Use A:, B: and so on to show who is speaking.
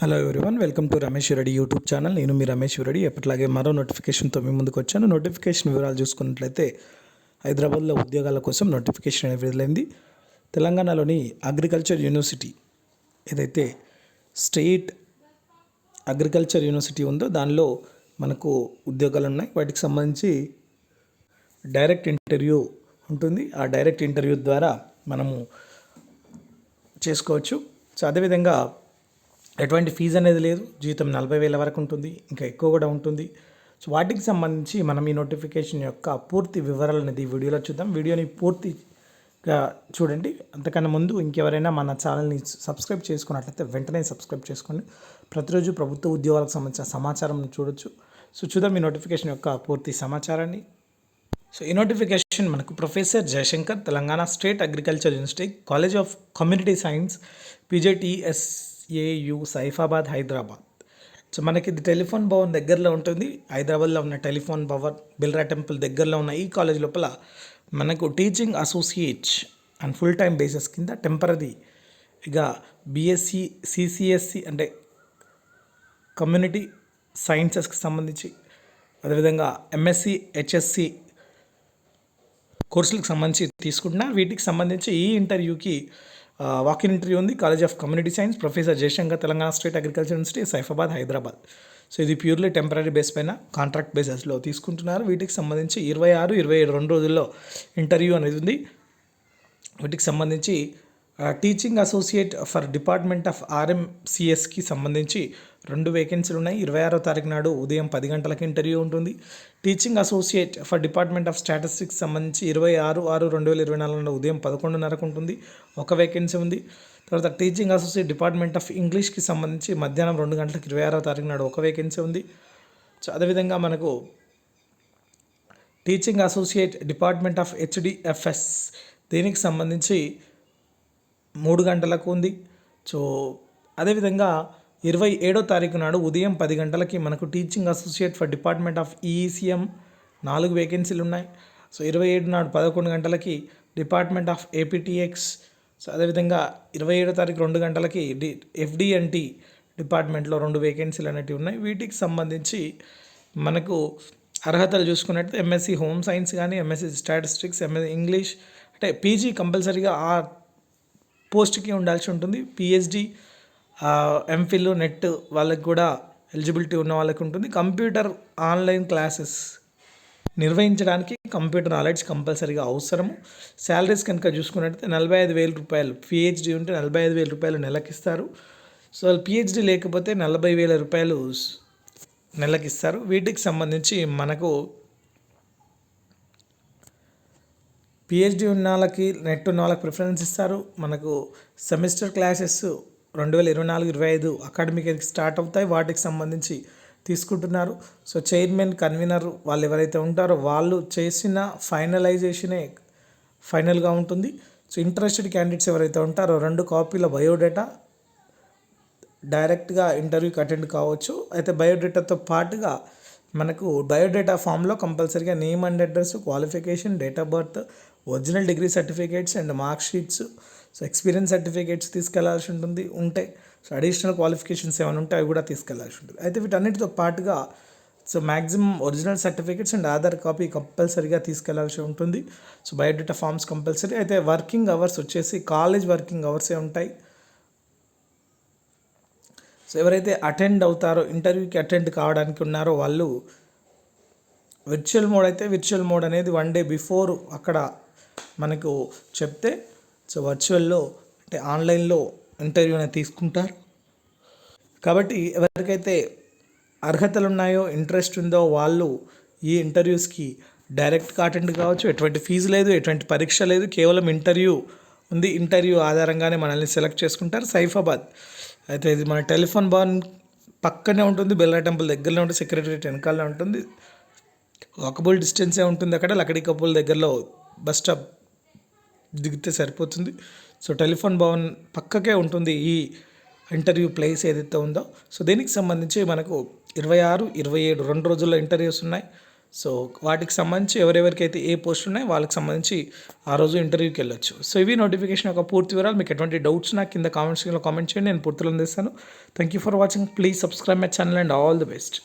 A: Hello everyone welcome to Ramesh Reddy YouTube channel నేను మీ రమేష్ రెడ్డి ఎప్పట్లాగే మరో నోటిఫికేషన్తో మీ ముందుకు వచ్చాను. నోటిఫికేషన్ వివరాలు చూసుకున్నట్లయితే హైదరాబాద్లో ఉద్యోగాల కోసం నోటిఫికేషన్ అనేది విడుదలైంది. తెలంగాణలోని అగ్రికల్చర్ యూనివర్సిటీ ఏదైతే స్టేట్ అగ్రికల్చర్ యూనివర్సిటీ ఉందో దానిలో మనకు ఉద్యోగాలు ఉన్నాయి. వాటికి సంబంధించి డైరెక్ట్ ఇంటర్వ్యూ ఉంటుంది. ఆ డైరెక్ట్ ఇంటర్వ్యూ ద్వారా మనము చేసుకోవచ్చు. సో అదేవిధంగా ఎటువంటి ఫీజు అనేది లేదు. జీతం నలభై వేల వరకు ఉంటుంది. ఇంకా ఎక్కువ కూడా ఉంటుంది. సో వాటికి సంబంధించి మనం ఈ నోటిఫికేషన్ యొక్క పూర్తి వివరాలు అనేది ఈ వీడియోలో చూద్దాం. వీడియోని పూర్తిగా చూడండి. అంతకన్నా ముందు ఇంకెవరైనా మన ఛానల్ని సబ్స్క్రైబ్ చేసుకున్నట్లయితే వెంటనే సబ్స్క్రైబ్ చేసుకోండి. ప్రతిరోజు ప్రభుత్వ ఉద్యోగాలకు సంబంధించిన సమాచారం చూడొచ్చు. సో చూద్దాం ఈ నోటిఫికేషన్ యొక్క పూర్తి సమాచారాన్ని. సో ఈ నోటిఫికేషన్ మనకు professor Jayashankar Telangana state agriculture university college of community science PJTS SAU Saifabad Hyderabad. So మనకి ఇది టెలిఫోన్ భవన్ దగ్గరలో ఉంటుంది. హైదరాబాద్లో ఉన్న టెలిఫోన్ భవన్ బిల్రా టెంపుల్ దగ్గరలో ఉన్న ఈ కాలేజ్ లోపల మనకు teaching associate and full time basis కింద టెంపరీ ఇక బిఎస్సి సిసిఎస్సి అంటే కమ్యూనిటీ సైన్సెస్కి సంబంధించి అదేవిధంగా ఎంఎస్సి హెచ్ఎస్సి కోర్సులకు సంబంధించి తీసుకుంటున్నా. వీటికి సంబంధించి ఈ ఇంటర్వ్యూకి వాకిన్ ఇంటర్వ్యూ ఉంది. College of community science professor Jayashankar Telangana state agriculture university Saifabad Hyderabad so ఇది ప్యూర్లీ టెంపరీ బేస్ పైన కాంట్రాక్ట్ బేసెస్లో తీసుకుంటున్నారు. వీటికి సంబంధించి ఇరవై ఆరు ఇరవై ఏడు రెండు రోజుల్లో ఇంటర్వ్యూ అనేది ఉంది. వీటికి సంబంధించి teaching associate for department of ఆర్ఎంసిఎస్కి సంబంధించి రెండు వేకెన్సీలు ఉన్నాయి ఇరవై ఆరో తారీఖు నాడు ఉదయం పది గంటలకు ఇంటర్వ్యూ ఉంటుంది. Teaching associate for department of statistics సంబంధించి ఇరవై ఆరు ఆరు రెండు వేల ఇరవై నాలుగు నాడు ఉదయం పదకొండున్నరకు ఉంటుంది. ఒక వేకెన్సీ ఉంది. తర్వాత టీచింగ్ అసోసియేట్ డిపార్ట్మెంట్ ఆఫ్ ఇంగ్లీష్కి సంబంధించి మధ్యాహ్నం రెండు గంటలకు ఇరవై ఆరో తారీఖు నాడు ఒక వేకెన్సీ ఉంది. సో అదేవిధంగా మనకు teaching associate department of HDFS దీనికి సంబంధించి మూడు గంటలకు ఉంది. సో అదేవిధంగా ఇరవై ఏడో తారీఖు నాడు ఉదయం పది గంటలకి మనకు teaching associate for department of EECM నాలుగు వేకెన్సీలు ఉన్నాయి. సో ఇరవై ఏడు నాడు పదకొండు గంటలకి డిపార్ట్మెంట్ ఆఫ్ ఏపీటీఎక్స్ సో అదేవిధంగా ఇరవై ఏడో తారీఖు రెండు గంటలకి డి ఎఫ్డిఎన్టీ డిపార్ట్మెంట్లో రెండు వేకెన్సీలు అనేటివి ఉన్నాయి. వీటికి సంబంధించి మనకు అర్హతలు చూసుకున్నట్టు ఎంఎస్సి హోమ్ సైన్స్ కానీ ఎంఎస్సి స్టాటిస్టిక్స్ ఎంఎస్సి ఇంగ్లీష్ అంటే పీజీ కంపల్సరీగా ఆ పోస్ట్కి ఉండాల్సి ఉంటుంది. పిహెచ్డి ఎంఫిల్ నెట్ వాళ్ళకి కూడా ఎలిజిబిలిటీ ఉన్న వాళ్ళకి ఉంటుంది. కంప్యూటర్ ఆన్లైన్ క్లాసెస్ నిర్వహించడానికి కంప్యూటర్ నాలెడ్జ్ కంపల్సరీగా అవసరము. శాలరీస్ కనుక చూసుకున్నట్టయితే నలభై ఐదు వేల రూపాయలు పిహెచ్డి ఉంటే నలభై ఐదు వేల రూపాయలు నెలకిస్తారు. సో పిహెచ్డి లేకపోతే నలభై వేల రూపాయలు నెలకిస్తారు. వీటికి సంబంధించి మనకు పిహెచ్డి ఉన్న వాళ్ళకి నెట్ ఉన్న వాళ్ళకి ప్రిఫరెన్స్ ఇస్తారు. మనకు సెమిస్టర్ క్లాసెస్ రెండు వేల ఇరవై నాలుగు ఇరవై ఐదు అకాడమిక్ ఇయర్కి స్టార్ట్ అవుతాయి. వాటికి సంబంధించి తీసుకుంటున్నారు. సో చైర్మన్ కన్వీనర్ వాళ్ళు ఎవరైతే ఉంటారో వాళ్ళు చేసిన ఫైనలైజేషనే ఫైనల్గా ఉంటుంది. సో ఇంట్రెస్టెడ్ క్యాండిడేట్స్ ఎవరైతే ఉంటారో రెండు కాపీల బయోడేటా డైరెక్ట్గా ఇంటర్వ్యూకి అటెండ్ కావచ్చు. అయితే బయోడేటాతో పాటుగా మనకు బయోడేటా ఫామ్లో కంపల్సరీగా name and address qualification date of birth original degree certificates and mark sheets so experience certificates తీసుకెళ్ళాల్సి ఉంటుంది. ఉంటే సో అడిషనల్ క్వాలిఫికేషన్స్ ఏమైనా ఉంటే అవి కూడా తీసుకెళ్ళాల్సి ఉంటుంది. అయితే వీటన్నిటితో పాటుగా so maximum original certificates and Aadhaar copy కంపల్సరీగా తీసుకెళ్ళాల్సి ఉంటుంది. సో బయోడేటా ఫామ్స్ కంపల్సరీ అయితే వర్కింగ్ అవర్స్ వచ్చేసి కాలేజ్ వర్కింగ్ అవర్సే ఉంటాయి. సో ఎవరైతే అటెండ్ అవుతారో ఇంటర్వ్యూకి అటెండ్ కావడానికి ఉన్నారో వాళ్ళు విర్చువల్ మోడ్ అయితే విర్చువల్ మోడ్ అనేది వన్ డే బిఫోర్ అక్కడ మనకు చెప్తే సో వర్చువల్లో అంటే ఆన్లైన్లో ఇంటర్వ్యూ అనేది తీసుకుంటారు. కాబట్టి ఎవరికైతే అర్హతలు ఉన్నాయో ఇంట్రెస్ట్ ఉందో వాళ్ళు ఈ ఇంటర్వ్యూస్కి డైరెక్ట్గా అటెండ్ కావచ్చు. ఎటువంటి ఫీజు లేదు ఎటువంటి పరీక్ష లేదు. కేవలం ఇంటర్వ్యూ ఉంది. ఇంటర్వ్యూ ఆధారంగానే మనల్ని సెలెక్ట్ చేసుకుంటారు సైఫాబాద్. అయితే ఇది మన టెలిఫోన్ భవన్ పక్కనే ఉంటుంది బిల్లా టెంపుల్ దగ్గరలో ఉంటుంది సెక్రటరీ వెనకాలనే ఉంటుంది. వాకబుల్ డిస్టెన్సే ఉంటుంది అక్కడ లక్కడి కప్పుల దగ్గరలో బస్ స్టాప్ దిగితే సరిపోతుంది. సో టెలిఫోన్ భవన్ పక్కకే ఉంటుంది ఈ ఇంటర్వ్యూ ప్లేస్ ఏదైతే ఉందో. సో దీనికి సంబంధించి మనకు ఇరవై ఆరు ఇరవై ఏడు రెండు రోజుల్లో ఇంటర్వ్యూస్ ఉన్నాయి. సో వాటికి సంబంధించి ఎవరెవరికైతే ఏ పోస్ట్ ఉన్నాయో వాళ్ళకి సంబంధించి ఆ రోజు ఇంటర్వ్యూకి వెళ్ళొచ్చు. సో ఇవి నోటిఫికేషన్ యొక్క పూర్తి వివరాలు. మీకు ఎటువంటి డౌట్స్ నాకు కింద కామెంట్స్లో కామెంట్ చేయండి. నేను పూర్తిలో అందిస్తాను. Thank you for watching please subscribe my channel and all the best